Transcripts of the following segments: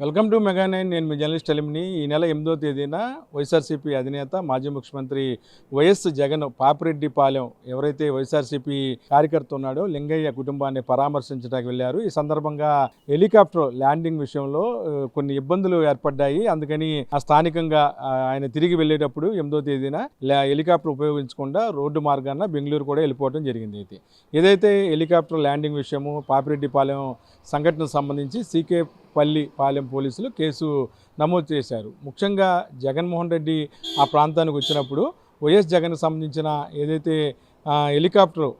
Welcome to mega nine. నేను మీ journalist ఎలిమిని. ఈ నెల ఎనిమిదో తేదీన వైఎస్ఆర్సీపీ అధినేత మాజీ ముఖ్యమంత్రి వైఎస్ జగన్ పాపిరెడ్డి పాలెం ఎవరైతే వైఎస్ఆర్సీపీ కార్యకర్త ఉన్నాడో లింగయ్య కుటుంబాన్ని పరామర్శించడానికి వెళ్ళారు. ఈ సందర్భంగా హెలికాప్టర్ ల్యాండింగ్ విషయంలో కొన్ని ఇబ్బందులు ఏర్పడ్డాయి. అందుకని ఆ స్థానికంగా ఆయన తిరిగి వెళ్ళేటప్పుడు ఎనిమిదో తేదీన హెలికాప్టర్ ఉపయోగించకుండా రోడ్డు మార్గాన బెంగళూరు కూడా వెళ్ళిపోవడం జరిగింది అయితే ఏదైతే హెలికాప్టర్ ల్యాండింగ్ విషయము పాపిరెడ్డి పాలెం సంఘటనకు సంబంధించి సీకే పల్లిపాలెం పోలీసులు కేసు నమోదు చేశారు. ముఖ్యంగా జగన్మోహన్ రెడ్డి ఆ ప్రాంతానికి వచ్చినప్పుడు వైఎస్ జగన్కి సంబంధించిన ఏదైతే హెలికాప్టర్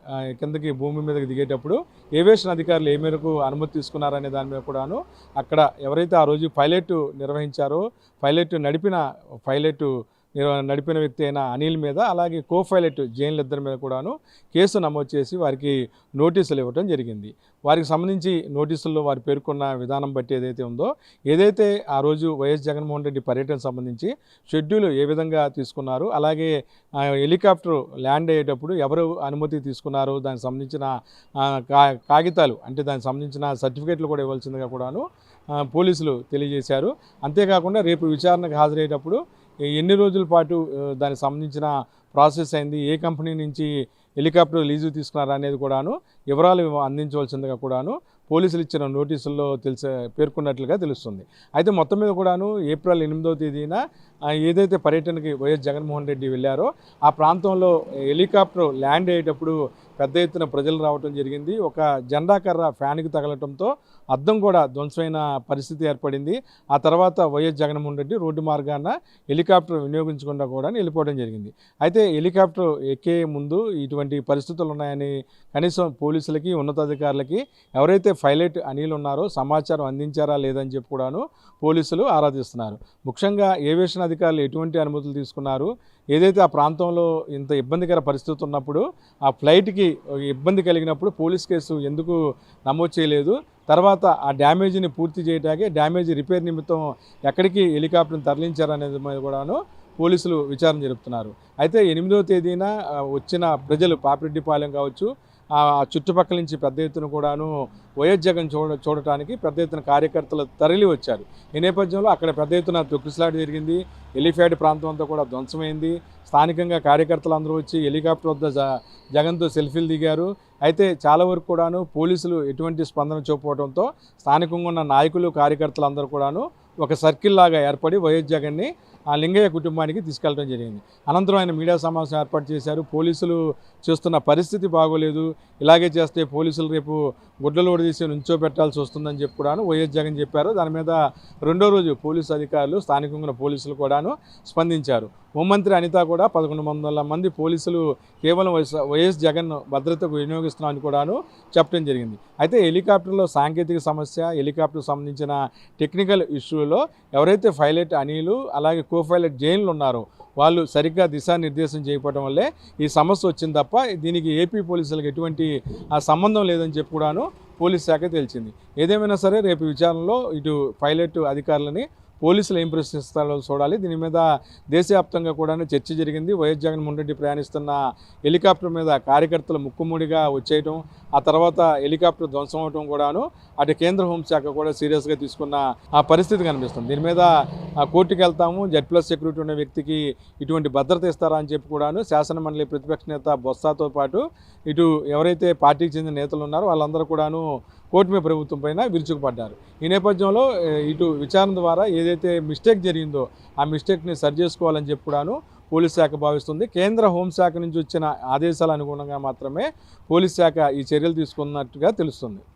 కిందకి భూమి మీదకి దిగేటప్పుడు ఏవియేషన్ అధికారులు ఏ మేరకు అనుమతి తీసుకున్నారనే దాని మీద కూడాను అక్కడ ఎవరైతే ఆ రోజు పైలట్ నిర్వహించారో పైలట్ నడిపిన పైలట్ నడిపిన వ్యక్తి అయిన అనిల్ మీద అలాగే కో పైలట్ జైన్లు ఇద్దరి మీద కూడాను కేసు నమోదు చేసి వారికి నోటీసులు ఇవ్వడం జరిగింది. వారికి సంబంధించి నోటీసుల్లో వారు పేర్కొన్న విధానం బట్టి ఏదైతే ఉందో ఏదైతే ఆ రోజు వైఎస్ జగన్మోహన్ రెడ్డి పర్యటన సంబంధించి షెడ్యూల్ ఏ విధంగా తీసుకున్నారు అలాగే హెలికాప్టర్ ల్యాండ్ అయ్యేటప్పుడు ఎవరు అనుమతి తీసుకున్నారు దానికి సంబంధించిన కా- కాగితాలు అంటే దానికి సంబంధించిన సర్టిఫికేట్లు కూడా ఇవ్వాల్సిందిగా కూడాను పోలీసులు తెలియజేశారు. అంతేకాకుండా రేపు విచారణకు హాజరయ్యేటప్పుడు ఎన్ని రోజుల పాటు దానికి సంబంధించిన ప్రాసెస్ అయింది ఏ కంపెనీ నుంచి హెలికాప్టర్ లీజు తీసుకున్నారు అనేది కూడాను వివరాలు అందించవలసిందిగా కూడాను పోలీసులు ఇచ్చిన నోటీసుల్లో తెలిసే పేర్కొన్నట్లుగా తెలుస్తుంది. అయితే మొత్తం మీద కూడాను ఏప్రిల్ ఎనిమిదవ తేదీన ఏదైతే పర్యటనకి వైఎస్ జగన్మోహన్ రెడ్డి వెళ్ళారో ఆ ప్రాంతంలో హెలికాప్టర్ ల్యాండ్ అయ్యేటప్పుడు పెద్ద ఎత్తున ప్రజలు రావటం జరిగింది. ఒక జెండా కర్ర ఫ్యాన్కి తగలటంతో అద్దం కూడా ధ్వంసమైన పరిస్థితి ఏర్పడింది. ఆ తర్వాత వైఎస్ జగన్మోహన్ రెడ్డి రోడ్డు మార్గాన హెలికాప్టర్ వినియోగించకుండా కూడా వెళ్ళిపోవడం జరిగింది. అయితే హెలికాప్టర్ ఎక్కే ముందు ఇటువంటి పరిస్థితులు ఉన్నాయని కనీసం పోలీసులకి ఉన్నతాధికారులకి ఎవరైతే పైలట్ అనిల్ ఉన్నారో సమాచారం అందించారా లేదని చెప్పి కూడాను పోలీసులు ఆరాధిస్తున్నారు ముఖ్యంగా ఏవియేషన్ అధికారులు ఎటువంటి అనుమతులు తీసుకున్నారు? ఏదైతే ఆ ప్రాంతంలో ఇంత ఇబ్బందికర పరిస్థితి ఉన్నప్పుడు ఆ ఫ్లైట్కి ఇబ్బంది కలిగినప్పుడు పోలీస్ కేసు ఎందుకు నమోదు చేయలేదు. తర్వాత ఆ డ్యామేజ్ని పూర్తి చేయడానికి డ్యామేజ్ రిపేర్ నిమిత్తం ఎక్కడికి హెలికాప్టర్ని తరలించారనేది మీద కూడాను పోలీసులు విచారణ జరుపుతున్నారు. అయితే ఎనిమిదవ తేదీన వచ్చిన ప్రజలు పాపిరెడ్డిపాలెం కావచ్చు ఆ చుట్టుపక్కల నుంచి పెద్ద ఎత్తున కూడాను వైఎస్ జగన్ చూడ చూడటానికి పెద్ద ఎత్తున కార్యకర్తలు తరలి వచ్చారు. ఈ నేపథ్యంలో అక్కడ పెద్ద ఎత్తున తొక్కిసలాట జరిగింది. ఎలిఫ్యాడ్ ప్రాంతం అంతా కూడా ధ్వంసమైంది. స్థానికంగా కార్యకర్తలు అందరూ వచ్చి హెలికాప్టర్ వద్ద జగన్తో సెల్ఫీలు దిగారు. అయితే చాలా వరకు కూడాను పోలీసులు ఎటువంటి స్పందన చూపడంతో స్థానికంగా ఉన్న నాయకులు కార్యకర్తలు అందరూ కూడాను ఒక సర్కిల్ లాగా ఏర్పడి వైఎస్ జగన్ని ఆ లింగయ్య కుటుంబానికి తీసుకెళ్ళడం జరిగింది. అనంతరం ఆయన మీడియా సమావేశం ఏర్పాటు చేశారు. పోలీసులు చేస్తున్న పరిస్థితి బాగోలేదు. ఇలాగే చేస్తే పోలీసులు రేపు గుడ్డలు తీసి నుంచోబెట్టాల్సి వస్తుందని చెప్పి కూడాను వైఎస్ జగన్ చెప్పారు. దాని మీద రెండో రోజు పోలీసు అధికారులు స్థానికంగా పోలీసులు కూడాను స్పందించారు. హోంమంత్రి అనిత కూడా పదకొండు వందల మంది పోలీసులు కేవలం వైఎస్ వైఎస్ జగన్ భద్రతకు వినియోగిస్తున్నామని కూడాను చెప్పడం జరిగింది. అయితే హెలికాప్టర్లో సాంకేతిక సమస్య హెలికాప్టర్ సంబంధించిన టెక్నికల్ ఇష్యూ ఇష్యూలో ఎవరైతే పైలట్ అనిలు అలాగే కో పైలట్ జైన్లు ఉన్నారో వాళ్ళు సరిగ్గా దిశానిర్దేశం చేయకపోవడం వల్లే ఈ సమస్య వచ్చింది తప్ప దీనికి ఏపీ పోలీసులకు ఎటువంటి ఆ సంబంధం లేదని చెప్పి కూడాను పోలీస్ శాఖ తెలిసింది ఏదేమైనా సరే రేపు విచారణలో ఇటు పైలట్ అధికారులని పోలీసులు ఏం ప్రశ్నిస్తారో చూడాలి. దీని మీద దేశవ్యాప్తంగా కూడా చర్చ జరిగింది. వైఎస్ జగన్మోహన్ రెడ్డి ప్రయాణిస్తున్న హెలికాప్టర్ మీద కార్యకర్తలు ముక్కుముడిగా వచ్చేయటం ఆ తర్వాత హెలికాప్టర్ ధ్వంసం అవటం కూడాను అటు కేంద్ర హోంశాఖ కూడా సీరియస్గా తీసుకున్న ఆ పరిస్థితి కనిపిస్తుంది. దీని మీద ఆ, వెళ్తాము. జెడ్ ప్లస్ సెక్యూరిటీ ఉన్న వ్యక్తికి ఇటువంటి భద్రత ఇస్తారా అని చెప్పి కూడాను శాసనమండలి ప్రతిపక్ష నేత బొత్సాతో పాటు ఇటు ఎవరైతే పార్టీకి చెందిన నేతలు ఉన్నారో వాళ్ళందరూ కూడాను కూటమి ప్రభుత్వం పైన విరుచుకుపడ్డారు. ఈ నేపథ్యంలో ఇటు విచారణ ద్వారా ఏదైతే మిస్టేక్ జరిగిందో ఆ మిస్టేక్ని సరి చేసుకోవాలని చెప్పి కూడాను పోలీస్ శాఖ భావిస్తుంది. కేంద్ర హోంశాఖ నుంచి వచ్చిన ఆదేశాల అనుగుణంగా మాత్రమే పోలీస్ శాఖ ఈ చర్యలు తీసుకున్నట్టుగా తెలుస్తుంది.